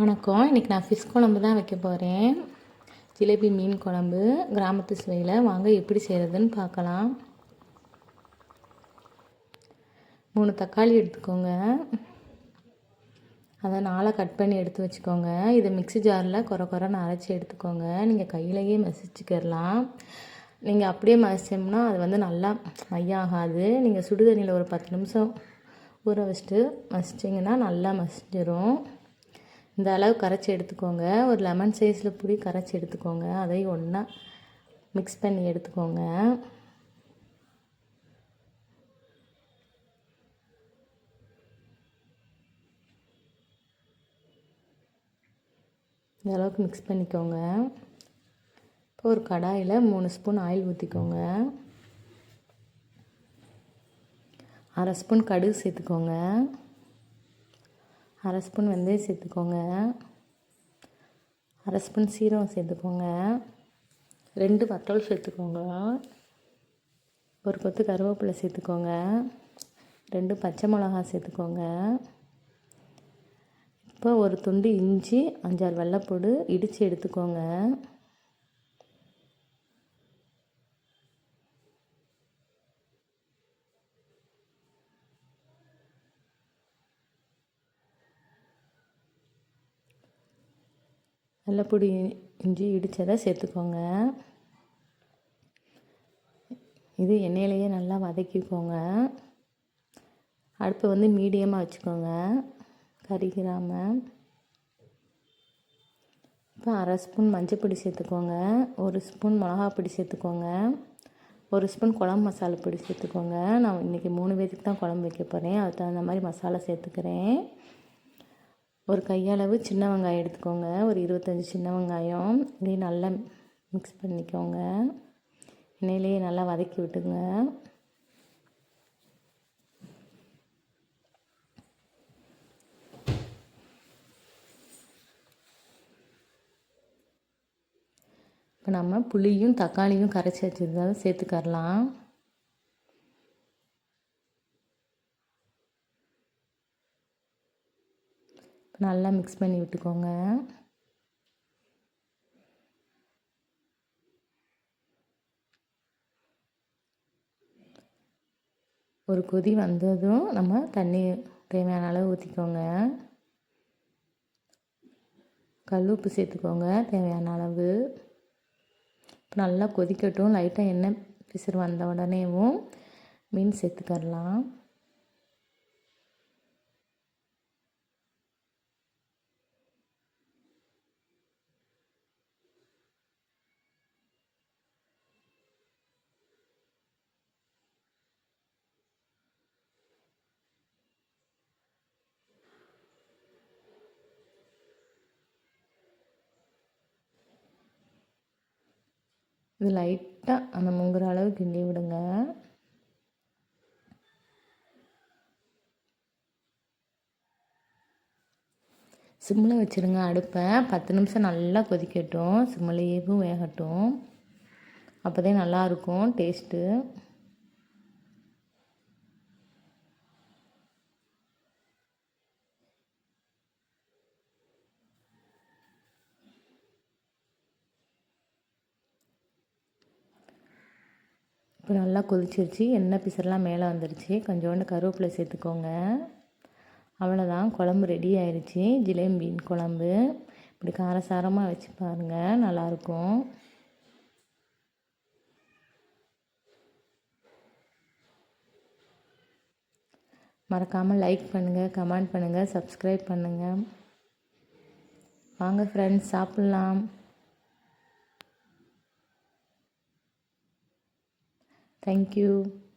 வணக்கம். இன்றைக்கி நான் ஃபிஷ் குழம்பு தான் வைக்க போகிறேன் ஜிலேபி மீன் குழம்பு கிராமத்து சுவையில் வாங்க எப்படி செய்கிறதுன்னு பார்க்கலாம். மூணு தக்காளி எடுத்துக்கோங்க. அதை நாளாக கட் பண்ணி எடுத்து வச்சுக்கோங்க. இதை மிக்ஸி ஜாரில் குறை குறைன்னு அரைச்சி எடுத்துக்கோங்க. நீங்கள் கையிலையே மசிச்சுக்கிடலாம். நீங்கள் அப்படியே மசிச்சோம்னா அது வந்து நல்லா மையாகாது. நீங்கள் சுடுதண்ணியில் ஒரு பத்து நிமிஷம் ஊற வச்சுட்டு மசிச்சிங்கன்னா நல்லா மசிஞ்சிரும். இந்த அளவு கரைச்சி எடுத்துக்கோங்க. ஒரு லெமன் சைஸில் புளி கரைச்சி எடுத்துக்கோங்க. அதையும் ஒன்றா மிக்ஸ் பண்ணி எடுத்துக்கோங்க. இந்த அளவுக்கு மிக்ஸ் பண்ணிக்கோங்க. இப்போ ஒரு கடாயில் மூணு ஸ்பூன் ஆயில் ஊற்றிக்கோங்க அரை ஸ்பூன் கடுகு சேர்த்துக்கோங்க. அரை ஸ்பூன் வெந்தயம் சேர்த்துக்கோங்க. அரை ஸ்பூன் சீரகம் சேர்த்துக்கோங்க. ரெண்டு வத்தல் சேர்த்துக்கோங்க. ஒரு கொத்து கருவேப்பிலை சேர்த்துக்கோங்க. ரெண்டு பச்சை மிளகா சேர்த்துக்கோங்க. இப்போ ஒரு துண்டு இஞ்சி அஞ்சாறு வெள்ளைப்பூடு இடித்து எடுத்துக்கோங்க. நல்ல பொடி இஞ்சி இடித்ததை சேர்த்துக்கோங்க. இது எண்ணெயிலேயே நல்லா வதக்கிக்கோங்க. அடுப்பை வந்து மீடியமாக வச்சுக்கோங்க. கறிக்கிறாமல் இப்போ அரை ஸ்பூன் மஞ்சள் பொடி சேர்த்துக்கோங்க. ஒரு ஸ்பூன் மிளகா பொடி சேர்த்துக்கோங்க. ஒரு ஸ்பூன் குழம்பு மசாலா பொடி சேர்த்துக்கோங்க. நான் இன்றைக்கி மூணு பேருக்கு தான் குழம்பு வைக்க போகிறேன் அதுக்கு தகுந்த மாதிரி மசாலா சேர்த்துக்கிறேன். ஒரு கையளவு சின்ன வெங்காயம் எடுத்துக்கோங்க. ஒரு இருபத்தஞ்சி சின்ன வெங்காயம். இதையும் நல்லா மிக்ஸ் பண்ணிக்கோங்க. எண்ணெயிலேயே நல்லா வதக்கி விட்டுங்க. இப்போ நம்ம புளியும் தக்காளியும் கரைச்சி வச்சுருந்தாலும் சேர்த்துக்கரலாம். நல்லா மிக்ஸ் பண்ணி விட்டுக்கோங்க. ஒரு கொதி வந்ததும் நம்ம தண்ணி தேவையான அளவு ஊற்றிக்கோங்க கல் உப்பு சேர்த்துக்கோங்க தேவையான அளவு. நல்லா கொதிக்கட்டும். லைட்டாக எண்ணெய் பிசுறு வந்த உடனேவும் மீன் சேர்த்துக்கரலாம். இது லைட்டாக அந்த முங்குற அளவு கிண்டி விடுங்க. சிம்மில் வச்சுருங்க அடுப்பை. பத்து நிமிஷம் நல்லா கொதிக்கட்டும். சிம்மிலேயும் வேகட்டும். அப்போதே நல்லாயிருக்கும் டேஸ்ட்டு. இப்போ நல்லா கொதிச்சிருச்சு எண்ணெய் பிசரெலாம் மேலே வந்துருச்சு. கொஞ்சோண்டு கருவேப்பிலை சேர்த்துக்கோங்க. அவ்வளோதான் குழம்பு ரெடி ஆயிடுச்சு ஜிலேபி மீன் குழம்பு. இப்படி காரசாரமாக வச்சு பாருங்கள் நல்லாயிருக்கும். மறக்காமல் லைக் பண்ணுங்கள் கமெண்ட் பண்ணுங்கள் சப்ஸ்கிரைப் பண்ணுங்கள் வாங்க ஃப்ரெண்ட்ஸ் சாப்பிட்லாம். Thank you.